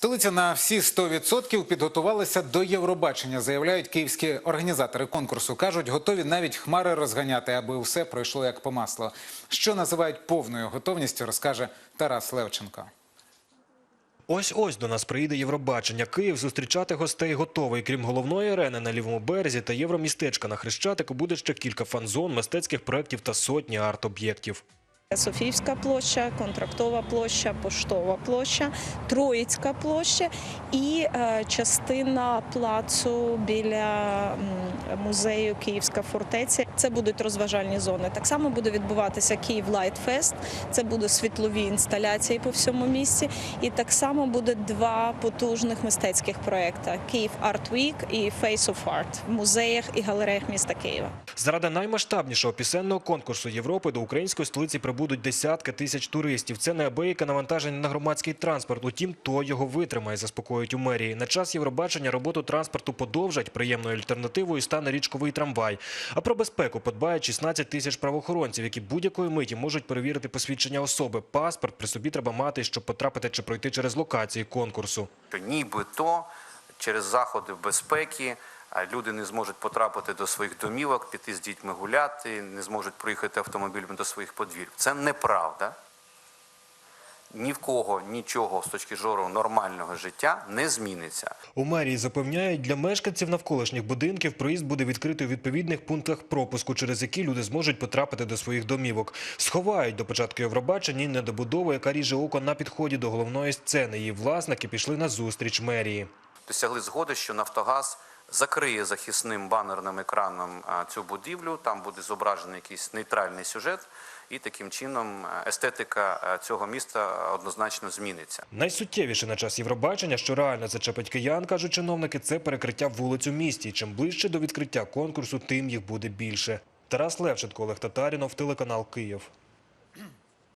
Столиця на всі 100% підготувалася до Євробачення, заявляють київські організатори конкурсу. Кажуть, готові навіть хмари розганяти, аби все пройшло як по маслу. Що називають повною готовністю, розкаже Тарас Левченко. Ось ось до нас приїде Євробачення. Київ зустрічати гостей готовий. Крім головної арени на лівому березі та євромістечка на Хрещатику буде ще кілька фан-зон, мистецьких проєктів та сотні арт-об'єктів. Софіївська площа, Контрактова площа, Поштова площа, Троїцька площа і е, частина плацу біля музею Київська фортеця. Це будуть розважальні зони. Так само буде відбуватися Київ Лайт Фест. Це будуть світлові інсталяції по всьому місті. І так само буде два потужних мистецьких проекти: Київ Арт Вік і Face of Art в музеях і галереях міста Києва. Заради наймасштабнішого пісенного конкурсу Європи до української столиці прибудуть десятки тисяч туристів. Це неабияке навантаження на громадський транспорт. Утім, то його витримає, заспокоюють у мерії. На час Євробачення роботу транспорту подовжать. Приємною альтернативою стане річковий трамвай. А про безпеку подбають 16 тисяч правоохоронців, які будь-якої миті можуть перевірити посвідчення особи. Паспорт при собі треба мати, щоб потрапити чи пройти через локації конкурсу. нібито через заходи безпеки люди не зможуть потрапити до своїх домівок, піти з дітьми гуляти, не зможуть проїхати автомобілем до своїх подвір'їв. Це неправда. Ні в кого нічого з точки зору нормального життя не зміниться. У мерії запевняють, для мешканців навколишніх будинків проїзд буде відкритий у відповідних пунктах пропуску, через які люди зможуть потрапити до своїх домівок. Сховають до початку Євробачення недобудову, яка ріже око на підході до головної сцени. Її власники пішли на зустріч мерії. Досягли згоди, що Нафтогаз закриє захисним банерним екраном цю будівлю. Там буде зображений якийсь нейтральний сюжет, і таким чином естетика цього міста однозначно зміниться. Найсуттєвіше на час Євробачення, що реально зачепить киян, кажуть чиновники, це перекриття вулиць у місті. Чим ближче до відкриття конкурсу, тим їх буде більше. Тарас Левченко, Олег Татарінов, телеканал Київ.